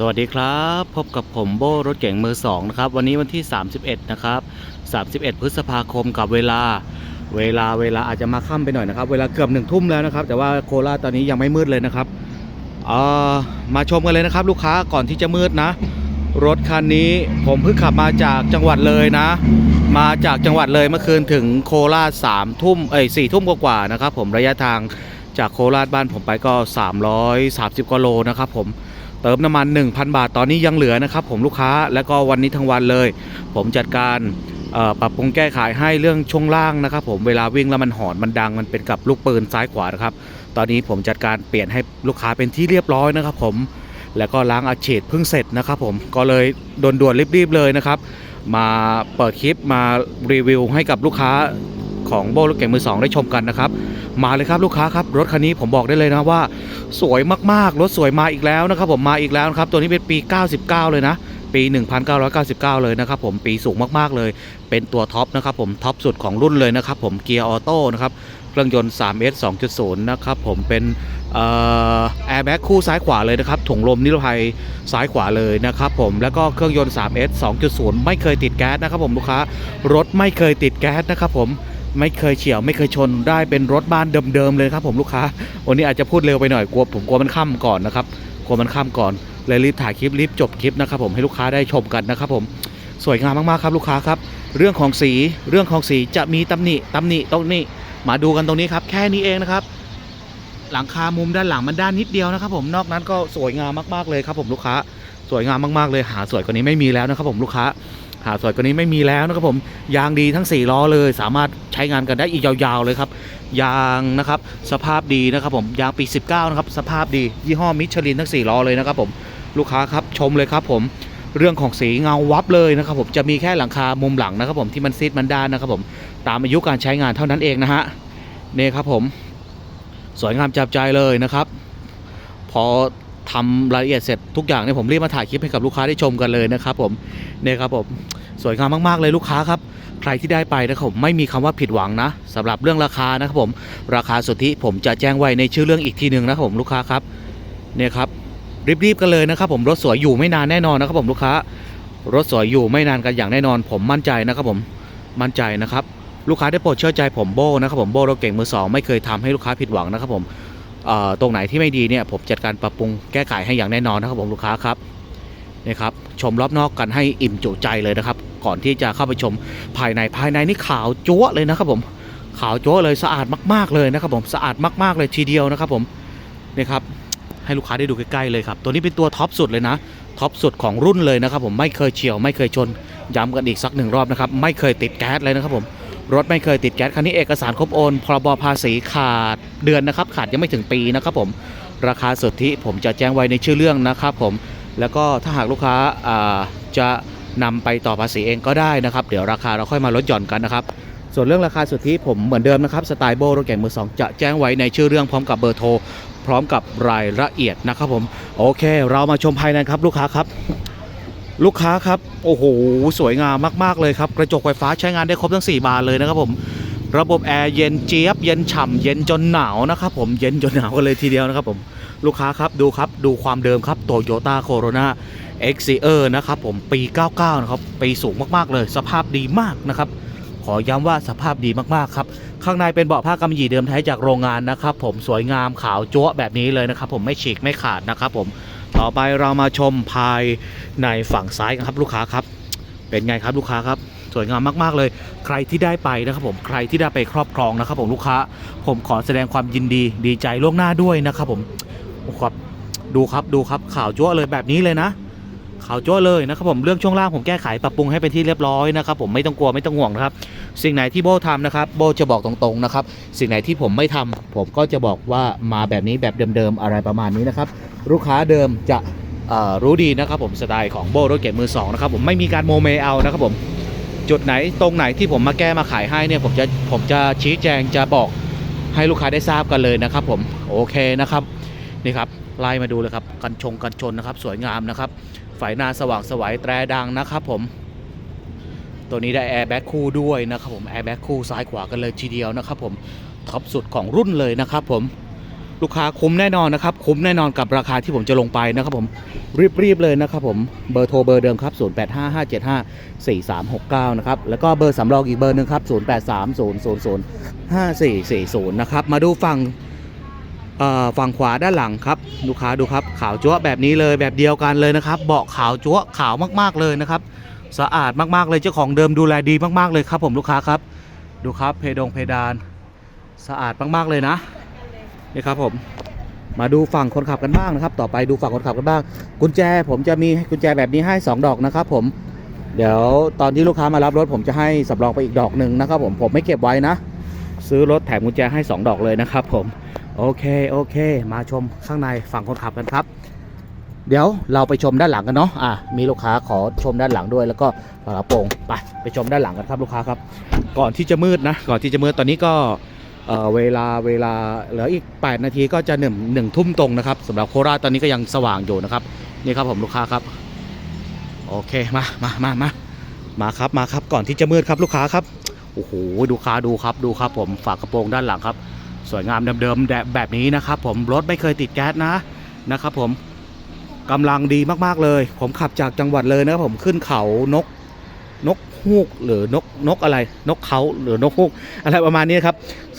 สวัสดีครับ พบกับผมโบรถเก่งมือสองนะครับ วันนี้วันที่ 31 นะครับ 31 พฤษภาคมกับเวลา เวลาเวลาอาจจะมาค่ำไปหน่อยนะครับ เวลาเกือบหนึ่งทุ่มแล้วนะครับ แต่ว่าโคราชตอนนี้ยังไม่มืดเลยนะครับเออมาชมกันเลยนะครับ ลูกค้าก่อนที่จะมืดนะ รถคันนี้ผมเพิ่งขับมาจากจังหวัดเลยนะ มาจากจังหวัดเลยเมื่อคืนถึงโคราชสามทุ่มเอ้ยสี่ทุ่มกว่าๆนะครับ ผมระยะทางจากโคราชบ้านผมไปก็ 330กว่าโลนะครับ ผม เติมน้ำมัน 1,000 บาทตอนนี้ยังเหลือนะครับผมลูกค้าแล้วก็วันนี้ทั้งวันเลย ผมจัดการปรับปรุงแก้ไขให้เรื่องช่วงล่างนะครับ ผมเวลาวิ่งแล้วมันหอนมันดังมันเป็นกับลูกปืนซ้ายขวานะครับ ตอนนี้ผมจัดการเปลี่ยนให้ลูกค้าเป็นที่เรียบร้อยนะครับ ผมแล้วก็ล้างอาเฉดเพิ่งเสร็จนะครับผมก็เลยด่วนๆรีบๆเลยนะครับ มาเปิดคลิปมารีวิวให้กับลูกค้า ของโบรถเก่งมือสองได้ชมกันนะครับ มาเลยครับลูกค้าครับ รถคันนี้ผมบอกได้เลยนะว่า สวยมากๆ รถสวยมาอีกแล้วนะครับ ผมมาอีกแล้วครับ ตัวนี้เป็นปี 99 เลยนะ ปี 1999 เลยนะครับผมปีสูงมากๆเลย เป็นตัวท็อปนะครับผมท็อปสุดของรุ่นเลยนะครับผมเกียร์ออโต้นะครับเครื่องยนต์ 3S 2.0 นะครับผมเป็นแอร์แบ็กคู่ซ้ายขวาเลยนะครับถุงลมนิรภัยซ้ายขวาเลยนะครับผมแล้วก็เครื่องยนต์ 3S 2.0 ไม่เคยติดแก๊สนะครับผมลูกค้ารถไม่เคยติดแก๊สนะครับผม ไม่เคยเฉียวไม่เคยชนได้เป็นรถบ้านเดิมๆเลยครับ ผมลูกค้าวันนี้อาจจะพูดเร็วไปหน่อยกลัวผมกลัวมันค่ำก่อนนะครับกลัวมันค่ำก่อนเลยรีบถ่ายคลิปรีบจบคลิปนะครับผมให้ลูกค้าได้ชมกันนะครับผมสวยงามมากๆครับลูกค้าครับ เรื่องของสีเรื่องของสีจะมีตำหนิตำหนิตรงนี้มาดูกันตรงนี้ครับ แค่นี้เองนะครับ หลังคามุมด้านหลังมันด้านนิดเดียวนะครับ ผมนอกนั้นก็สวยงามมากๆเลยครับ ผมลูกค้า สวยงามมากๆเลยหาสวยกว่านี้ไม่มีแล้วนะครับ ผมลูกค้า หาสวยกว่านี้ไม่มีแล้วนะครับผมยางดีทั้ง 4 ล้อเลย สามารถใช้งานกันได้อีกยาวๆเลยครับยางนะครับสภาพดีนะครับผมยางปี 19 นะครับสภาพดียี่ห้อมิชลินทั้ง 4 ล้อเลยนะครับผมลูกค้าครับชมเลยครับผมเรื่องของสีเงาวับเลยนะครับผมจะมีแค่หลังคามุมหลังนะครับผมที่มันซีดมันด้านนะครับผมตามอายุการใช้งานเท่านั้นเองนะฮะนี่ครับผมสวยงามจับใจเลยนะครับ พอ ทำรายละเอียดเสร็จทุกอย่างเนี่ยผมรีบมาถ่ายคลิปให้กับลูกค้าได้ชมกันเลยนะครับผมเนี่ยครับผมสวยงามมากๆเลยลูกค้าครับใครที่ได้ไปนะครับผมไม่มีคำว่าผิดหวังนะสำหรับเรื่องราคานะครับผมราคาสุทธิผมจะแจ้งไว้ในชื่อเรื่องอีกทีหนึ่งนะครับผมลูกค้าครับเนี่ยครับรีบๆกันเลยนะครับผมรถสวยอยู่ไม่นานแน่นอนนะครับผมลูกค้ารถสวยอยู่ไม่นานกันอย่างแน่นอน ผมมั่นใจนะครับผมมั่นใจนะครับลูกค้าได้โปรดเชื่อใจผมโบนะครับผมโบรถเก่งมือสองไม่เคยทำให้ลูกค้าผิดหวังนะครับผม ตรงไหนที่ไม่ดีเนี่ยผมจัดการปรับปรุงแก้ไขให้อย่างแน่นอนนะครับผมลูกค้าครับนี่ครับชมรอบนอกกันให้อิ่มจุใจเลยนะครับ ก่อนที่จะเข้าไปชมภายในภายในนี่ขาวจั๊วเลยนะครับผมขาวจั๊วเลยสะอาดมาก ๆเลยนะครับผมสะอาดมากๆเลยทีเดียวนะครับผมนี่ครับให้ลูกค้าได้ดูใกล้ๆเลยครับตัวนี้เป็นตัวท็อปสุดเลยนะท็อปสุดของรุ่นเลยนะครับผมไม่เคยเฉียวไม่เคยชนย้ำกันอีกสักหนึ่งรอบนะครับไม่เคยติดแก๊สเลยนะครับผม รถไม่เคยติดแก๊สคันนี้เอกสารครบโอนพรบภาษีขาดเดือนนะครับ ขาดยังไม่ถึงปีนะครับผมราคาสุทธิผมจะแจ้งไว้ในชื่อเรื่องนะครับผมแล้วก็ถ้าหากลูกค้าาจะนำไปต่อภาษีเองก็ได้นะครับ เดี๋ยวราคาเราค่อยมาลดหย่อนกันนะครับ ส่วนเรื่องราคาสุทธิผมเหมือนเดิมนะครับสไตล์โบรถเก่งมือสองจะแจ้งไว้ในชื่อเรื่องพร้อมกับเบอร์โทรพร้อมกับรายละเอียดนะครับผมโอเค เรามาชมภายในครับลูกค้าครับ ลูกค้าครับโอ้โหสวยงามมาก ๆ เลยครับกระจกไฟฟ้าใช้งานได้ครบทั้ง 4 บานเลยนะครับผมระบบแอร์เย็นเจี๊ยบเย็นฉ่ำเย็นจนหนาวนะครับผมเย็นจนหนาวกันเลยทีเดียวนะครับผมลูกค้าครับดูครับดูความเดิมครับโตโยต้าโคโรนา x c e r นะครับผมปี 99 นะครับปีสูงมากๆเลย สภาพดีมากนะครับขอย้ำว่าสภาพดีมากๆครับข้างในเป็นเบาะผ้ากำมะหยี่เดิมแท้จากโรงงานนะครับผมสวยงามขาวจั๊วแบบนี้เลยนะครับผมไม่ฉีกไม่ขาดนะครับผม ต่อไปเรามาชมภายในฝั่งซ้ายกันครับลูกค้าครับ เป็นไงครับลูกค้าครับ สวยงามมาก ๆ เลย ใครที่ได้ไปนะครับผมใครที่ได้ไปครอบครองนะครับผมลูกค้า ผมขอแสดงความยินดีดีใจล่วงหน้าด้วยนะครับผมครับดูครับดูครับข่าวจั่วเลยแบบนี้เลยนะ ข่าวจ้วเลยนะครับผมเรื่องช่วงล่างผมแก้ไขปรับปรุงให้เป็นที่เรียบร้อยนะครับผมไม่ต้องกลัวไม่ต้องห่วงนะครับ สิ่งไหนที่โบทำนะครับโบจะบอกตรงๆนะครับสิ่งไหนที่ผมไม่ทำผมก็จะบอกว่ามาแบบนี้แบบเดิมๆอะไรประมาณนี้นะครับลูกค้าเดิมจะรู้ดีนะครับผมสไตล์ของโบรถเก็บมือสองนะครับผมไม่มีการโมเมเอานะครับผมจุดไหนตรงไหนที่ผมมาแก้มาขายให้เนี่ยผมจะผมจะชี้แจงจะบอกให้ลูกค้าได้ทราบกันเลยนะครับผมโอเคนะครับนี่ครับไล่มาดูเลยครับกันชงกันชนนะครับ สวยงามนะครับ ไฟหน้าสว่างสวัยแตรดังนะครับผม ตัวนี้ได้แอร์แบ็คคู่ด้วยนะครับผมแอร์แบ็คคู่ซ้ายขวากันเลยทีเดียวนะครับผมท็อปสุดของรุ่นเลยนะครับผมลูกค้าคุ้มแน่นอนนะครับ คุ้มแน่นอนกับราคาที่ผมจะลงไปนะครับผม รีบๆเลยนะครับผมเบอร์โทรเบอร์เดิมครับ 0855754369 นะครับ แล้วก็เบอร์สำรองอีกเบอร์หนึ่งครับ 0830005440 นะครับ มาดูฝั่ง ฝั่งขวาด้านหลังครับลูกค้าดูครับขาวจั๊วแบบนี้เลยแบบเดียวกันเลยนะครับ เบาะขาวจั๊วขาวมากๆเลยนะครับ สะอาดมากๆเลยเจ้าของเดิมดูแลดีมากๆเลยครับ ผมลูกค้าครับ ดูครับเพดงเพดาน สะอาดมากๆเลยนะนี่ครับผมมาดูฝั่งคนขับกันบ้างนะครับ ต่อไปดูฝั่งคนขับกันบ้าง กุญแจผมจะมีกุญแจแบบนี้ให้ 2 ดอกนะครับ ผม เดี๋ยวตอนที่ลูกค้ามารับรถ ผมจะให้สำรองไปอีกดอกหนึ่งนะครับ ผมผมไม่เก็บไว้นะ ซื้อรถแถมกุญแจให้ 2 ดอกเลยนะครับ ผม โอเคโอเค มาชมข้างในฝั่งคนขับกันครับ เดี๋ยวเราไปชมด้านหลังกันเนาะอะมีลูกค้าขอชมด้านหลังด้วย แล้วก็ฝากระโปรงไปไปชมด้านหลังกันครับลูกค้าครับ ก่อนที่จะมืดนะ ก่อนที่จะมืดตอนนี้ก็เออเวลาเวลาเหลืออีก 8 นาทีก็จะหนึ่งหนึ่งทุ่มตรงนะครับสำหรับโคราชตอนนี้ก็ยังสว่างอยู่นะครับนี่ครับผมลูกค้าครับ โอเคมามามามามาครับมาครับก่อนที่จะมืดครับลูกค้าครับโอ้โหดูค้าดูครับดูครับผมฝากระโปรงด้านหลังครับ สวยงามเดิมๆแบบแบบนี้นะครับผมรถไม่เคยติดแก๊สนะนะครับผมกำลังดีมากๆเลย ผมขับจากจังหวัดเลยนะครับผมขึ้นเขานกนกฮูกหรือนกนกอะไร นกเขาหรือนกฮูกอะไรประมาณนี้ครับ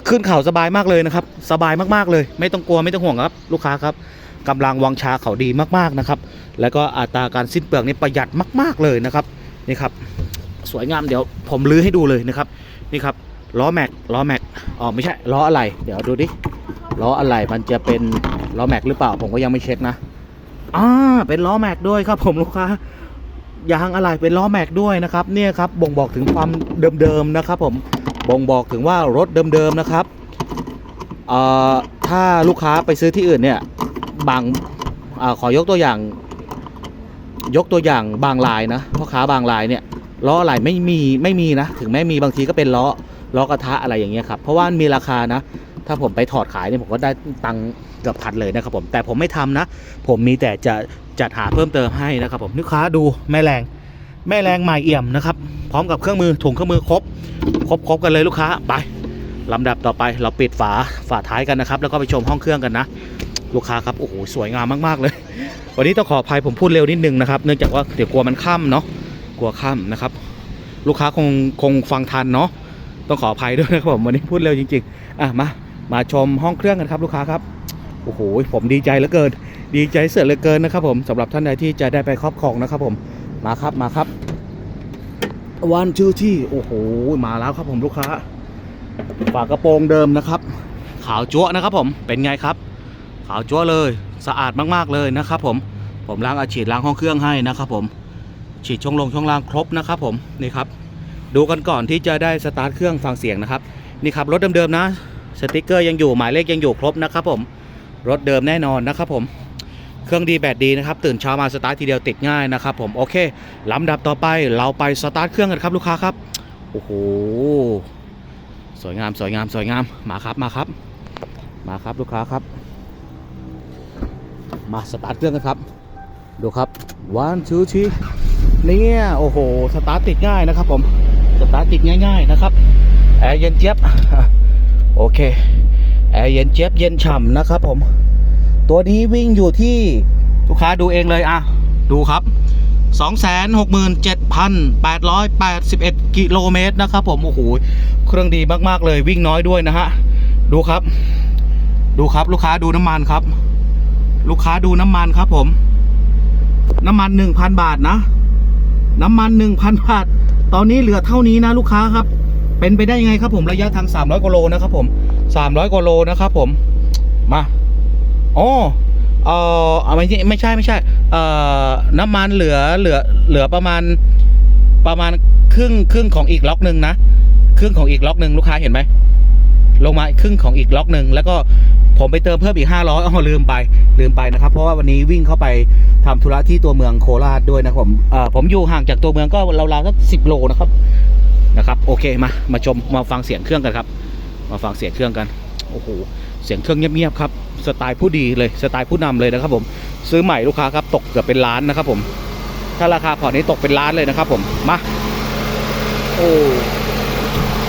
ขึ้นเขาสบายมากเลยนะครับ สบายมากๆเลย ไม่ต้องกลัวไม่ต้องห่วงครับ ลูกค้าครับกำลังวังชาเขาดีมากๆนะครับ แล้วก็อัตราการสิ้นเปลืองนี่ประหยัดมาก ๆเลยนะครับนี่ครับ สวยงามเดี๋ยวผมลื้อให้ดูเลยนะครับนี่ครับ ล้อแม็กล้อแม็กอ๋อไม่ใช่ล้ออะไร เดี๋ยวดูดิล้ออะไรมันจะเป็นล้อแม็กหรือเปล่าผมก็ยังไม่เช็คนะอ่าเป็นล้อแม็กด้วยครับ ผมลูกค้ายางอะไรเป็นล้อแม็กด้วยนะครับ เนี่ยครับบ่งบอกถึงความเดิมๆนะครับ ผมบ่งบอกถึงว่ารถเดิมๆนะครับเอ่อถ้าลูกค้าไปซื้อที่อื่นเนี่ยบางอาขอยกตัวอย่าง ยกตัวอย่างบางลายนะพ่อค้าบางลายเนี่ยล้ออะไรไม่มีไม่มีนะถึงแม้มีบางทีก็เป็นล้อ ล้อกระทะอะไรอย่างเงี้ยครับ เพราะว่ามีราคานะ ถ้าผมไปถอดขายเนี่ยผมก็ได้ตังค์เกือบพันเลยนะครับผม แต่ผมไม่ทำนะ ผมมีแต่จะจัดหาเพิ่มเติมให้นะครับผมลูกค้าดูแม่แรง แม่แรงใหม่เอี่ยมนะครับ พร้อมกับเครื่องมือถุงเครื่องมือครบ ครบครบกันเลยลูกค้า ไปลำดับต่อไปเราปิดฝาฝาท้ายกันนะครับ แล้วก็ไปชมห้องเครื่องกันนะ ลูกค้าครับ โอ้โห สวยงามมาก ๆ เลย วันนี้ต้องขออภัยผมพูดเร็วนิดนึงนะครับ เนื่องจากว่าเดี๋ยวกลัวมันค่ำเนาะ กลัวค่ำนะครับ ลูกค้าคงคงฟังทันเนาะ ต้องขออภัยด้วยนะครับผมวันนี้พูดเร็วจริงๆอะมามาชมห้องเครื่องกันครับลูกค้าครับโอ้โหผมดีใจเหลือเกิน ดีใจเสียเหลือเกินนะครับผมสำหรับท่านใดที่จะได้ไปครอบครองนะครับผมมาครับมาครับวันชื่อที่โอ้โหมาแล้วครับผมลูกค้าฝากระโปรงเดิมนะครับ ขาวจั๊วนะครับผมเป็นไงครับ ขาวจั๊วเลยสะอาดมากๆเลยนะครับผมผมล้างอาฉีดล้างห้องเครื่องให้นะครับผมฉีดช่องลงช่องล่างครบนะครับผมนี่ครับ ดูกันก่อนที่จะได้สตาร์ทเครื่องฟังเสียงนะครับ นี่ครับรถเดิมๆนะสติกเกอร์ยังอยู่หมายเลขยังอยู่ครบนะครับผมรถเดิมแน่นอนนะครับผมเครื่องดีแบตดีนะครับตื่นเช้ามาสตาร์ททีเดียวติดง่ายนะครับผมโอเคลำดับต่อไปเราไปสตาร์ทเครื่องกันครับลูกค้าครับโอ้โหสวยงามสวยงามสวยงามมาครับมาครับ มาครับลูกค้าครับ มาสตาร์ทเครื่องกันครับ ดูครับ one two three เนี่ยโอ้โหสตาร์ทติดง่ายนะครับผม สตาร์ทติดง่ายๆนะครับ แอร์เย็นเจี๊ยบ โอเค แอร์เย็นเจี๊ยบเย็นฉ่ำนะครับผม ตัวนี้วิ่งอยู่ที่ลูกค้าดูเองเลยอะ ดูครับ 267,881 กิโลเมตรนะครับผม โอ้โห เครื่องดีมากๆเลยวิ่งน้อยด้วยนะฮะ ดูครับ ดูครับลูกค้าดูน้ำมันครับ ลูกค้าดูน้ำมันครับผม น้ำมัน 1,000 บาทนะ น้ำมัน 1,000 บาท ตอนนี้เหลือเท่านี้นะลูกค้าครับ เป็นไปได้ยังไงครับผมระยะทาง 300กิโลนะครับผม 300กิโลนะครับผม มาอ๋อเออเอาไม่ใช่ไม่ใช่ไม่ใช่ เอ่อ น้ำมันเหลือเหลือเหลือประมาณประมาณครึ่งครึ่งของอีกล็อกหนึ่งนะครึ่งของอีกล็อกหนึ่งลูกค้าเห็นไหมลงมาครึ่งของอีกล็อกหนึ่งแล้วก็ ผมไปเติมเพิ่มอีก 500อ๋อลืมไปลืมไปนะครับ เพราะว่าวันนี้วิ่งเข้าไปทำธุระที่ตัวเมืองโคราชด้วยนะผมเอ่อผมอยู่ห่างจากตัวเมืองก็ราวๆสักสิบโลนะครับนะครับ โอเคมามาชมมาฟังเสียงเครื่องกันครับ มาฟังเสียงเครื่องกันโอ้โหเสียงเครื่องเงียบๆครับสไตล์ผู้ดีเลยสไตล์ผู้นำเลยนะครับ ผมซื้อใหม่ลูกค้าครับตกเกือบเป็นล้านนะครับ ผม ถ้าราคาผ่อนนี้ตกเป็นล้านเลยนะครับ ผมมาโอ้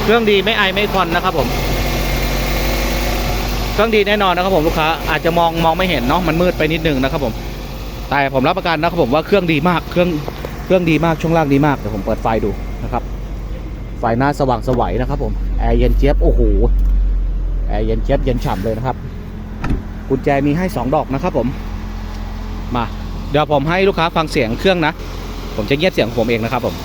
เครื่องดีไม่ไอไม่ควันนะครับ ผม เครื่องดีแน่นอนนะครับผมลูกค้าอาจจะมองมองไม่เห็นเนาะมันมืดไปนิดนึงนะครับผมแต่ผมรับประกันนะครับผมว่าเครื่องดีมากเครื่องเครื่องดีมากช่วงล่างดีมากเดี๋ยวผมเปิดไฟดูนะครับ ไฟหน้าสว่างสวัยนะครับผมแอร์เย็นเจี๊ยบโอ้โหแอร์เย็นเจี๊ยบเย็นฉ่ำเลยนะครับกุญแจมีให้ 2 ดอกนะครับผมมาเดี๋ยวผมให้ลูกค้าฟังเสียงเครื่องนะ ผมจะเงียบเสียงผมเองนะครับผม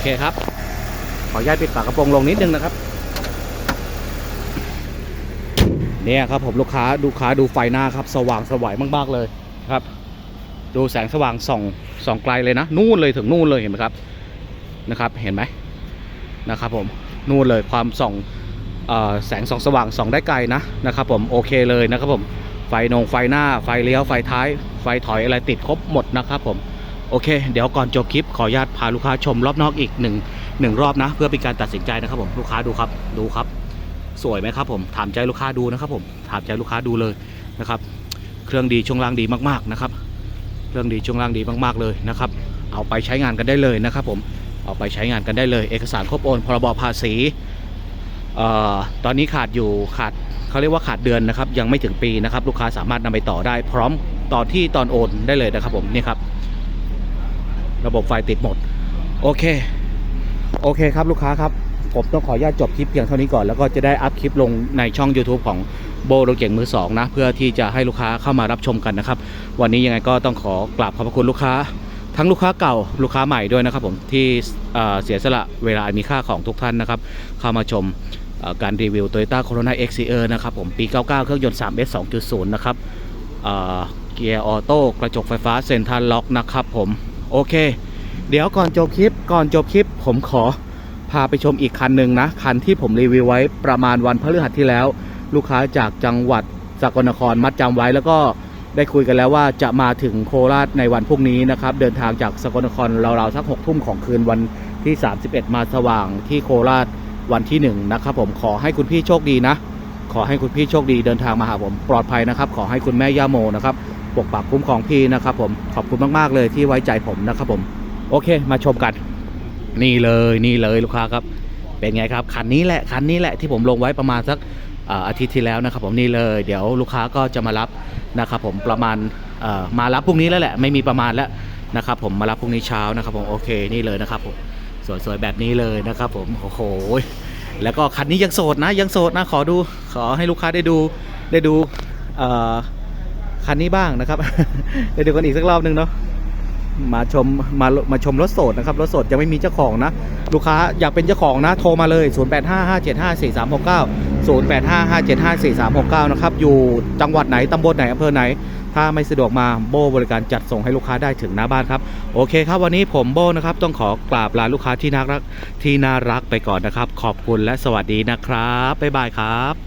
เคครับ ขออนุญาตปิดฝากระโปรงลงนิดนึงนะครับ เนี่ยครับผมลูกค้าลูกค้าดูไฟหน้าครับ สว่างสวยมากๆเลยครับ ดูแสงสว่างส่องส่องไกลเลยนะ นู่นเลยถึงนู่นเลยเห็นไหมครับนะครับ เห็นไหมนะครับ ผมนู่นเลยความส่องอแสงส่องสว่างส่องได้ไกลนะนะครับผมโอเคเลยนะครับผมไฟนงไฟหน้าไฟเลี้ยวไฟท้าย ไฟถอยอะไรติดครบหมดนะครับผม โอเค เดี๋ยวก่อนจบคลิปขออนุญาตพาลูกค้าชมรอบนอกอีกหนึ่งหนึ่งรอบนะ เพื่อเป็นการตัดสินใจนะครับผมลูกค้าดูครับดูครับ สวยไหมครับผมถามใจลูกค้าดูนะครับผมถามใจลูกค้าดูเลยนะครับ เครื่องดีช่วงล่างดีมากๆนะครับ เครื่องดีช่วงล่างดีมากๆเลยนะครับ เอาไปใช้งานกันได้เลยนะครับผมเอาไปใช้งานกันได้เลย เอกสารครบโอนพรบภาษีตอนนี้ขาดอยู่ขาดเขาเรียกว่าขาดเดือนนะครับ ยังไม่ถึงปีนะครับ ลูกค้าสามารถนำไปต่อได้ พร้อมต่อที่ตอนโอนได้เลยนะครับผมนี่ครับ ระบบไฟติดหมด โอเค โอเคครับลูกค้าครับ ผมต้องขออนุญาตจบคลิปเพียงเท่านี้ก่อน แล้วก็จะได้อัพคลิปลงในช่อง YouTube ของโบรถเก่งมือสองนะ เพื่อที่จะให้ลูกค้าเข้ามารับชมกันนะครับ วันนี้ยังไงก็ต้องขอกราบขอบพระคุณลูกค้า ทั้งลูกค้าเก่าลูกค้าใหม่ด้วยนะครับ ผมที่เเสียสละเวลามีค่าของทุกท่านนะครับ เข้ามาชมการรีวิว Toyota Corona XCR นะครับผมปี 99 เครื่องยนต์ 3S 2.0 นะครับเเกียร์ออโต้กระจกไฟฟ้าเซ็นทรัลล็อกนะครับผม โอเค เดี๋ยวก่อนจบคลิปก่อนจบคลิป ผมขอพาไปชมอีกคันหนึ่งนะ คันที่ผมรีวิวไว้ประมาณวันพฤหัสที่แล้ว ลูกค้าจากจังหวัดสกลนครมัดจำไว้แล้วก็ได้คุยกันแล้วว่าจะมาถึงโคราชในวันพรุ่งนี้นะครับ เดินทางจากสกลนครราวๆสักหกทุ่มของคืนวันที่ 31 มาสว่างที่โคราชวันที่ 1 นะครับผมขอให้คุณพี่โชคดีนะ ขอให้คุณพี่โชคดีเดินทางมาหาผมปลอดภัยนะครับ ขอให้คุณแม่ย่าโมนะครับ ปกปักคุ้มครองพี่นะครับผมขอบคุณมากๆเลยที่ไว้ใจผมนะครับผมโอเคมาชมกัน นี่เลยนี่เลยลูกค้าครับ เป็นไงครับคันนี้แหละคันนี้แหละที่ผมลงไว้ประมาณสักออาทิตย์ที่แล้วนะครับผมนี่เลยเดี๋ยวลูกค้าก็จะมารับนะครับผมประมาณมารับพรุ่งนี้แล้วแหละไม่มีประมาณแล้วนะครับผมมารับพรุ่งนี้เช้านะครับผมโอเคนี่เลยนะครับผมสวยๆแบบนี้เลยนะครับผมโอ้โหแล้วก็คันนี้ยังโสดนะยังโสดนะขอดูขอให้ลูกค้าได้ดูได้ดูอ คันนี้บ้างนะครับได้ดูกันอีกสักรอบหนึ่งเนาะมาชมมามาชมรถโสดนะครับรถโสดยังไม่มีเจ้าของนะ ลูกค้าอยากเป็นเจ้าของนะโทรมาเลย 0855754369 0855754369 นะครับ อยู่จังหวัดไหนตำบลไหนอำเภอไหน ถ้าไม่สะดวกมาโบบริการจัดส่งให้ลูกค้าได้ถึงหน้าบ้านครับ โอเคครับวันนี้ผมโบนะครับ ต้องขอกราบลาลูกค้าที่น่ารักที่น่ารักไปก่อนนะครับ ขอบคุณและสวัสดีนะครับบ๊ายบายครับ